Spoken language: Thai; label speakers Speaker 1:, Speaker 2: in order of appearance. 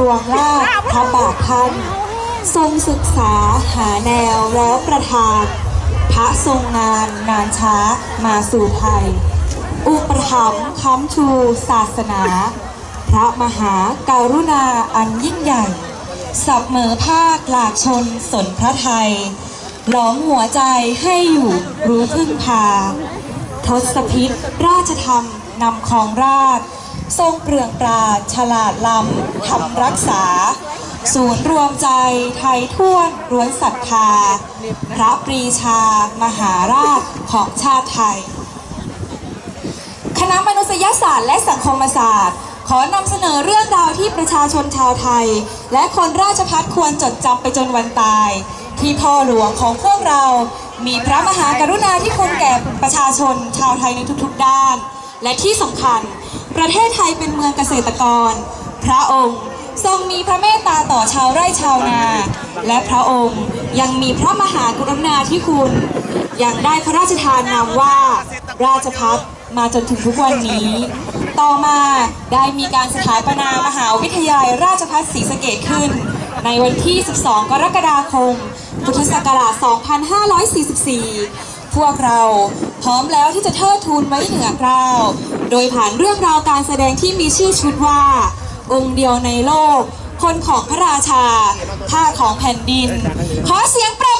Speaker 1: ห่วงวงราพระบาทท่านทรงศึกษาหาแนวแล้วประทาน พระทรงงานนานช้ามาสู่ไทย อุปถัมภ์ค้ำชูศาสนา พระมหาการุณาอันยิ่งใหญ่สับเหมอภาคหลากชนสนพระไทยหลอมหัวใจให้อยู่รู้พึ่งพา ทศพิษราชธรรมนำของราช ทรงเปลืองปราฉลาดลำทำรักษา ศูนย์รวมใจไทยท่วนร้วนศรัทธา พระปรีชา มหาราชของชาติไทย คณะมนุษยศาสตร์และสังคมศาสตร์ ขอนำเสนอเรื่องราวที่ประชาชนชาวไทย และคนราชพัฒควรจดจำไปจนวันตาย ที่พ่อหลวงของพวกเรา มีพระมหากรุณาที่คุณแก่ประชาชนชาวไทยในทุกๆด้าน และที่สำคัญ ประเทศไทยเป็นเมืองเกษตรกร พระองค์ทรงมีพระเมตตาต่อชาวไร่ชาวนา และพระองค์ยังมีพระมหากรุณาธิคุณ ยังได้พระราชทานนามว่า ราชพัฒมาจนถึงทุกวันนี้ ต่อมาได้มีการสถาปนามหาวิทยาลัยราชภัฏศรีสะเกดขึ้น ในวันที่ 12 กรกฎาคม พุทธศักราช 2544 พวกเราพร้อมแล้วที่จะเทิดทูนไว้เหนือเกล้าว โดยผ่านเรื่องราวการแสดงที่มีชื่อชุดว่า องค์เดียวในโลก คนของพระราชาท่าของแผ่นดิน ขอเสียงปรบ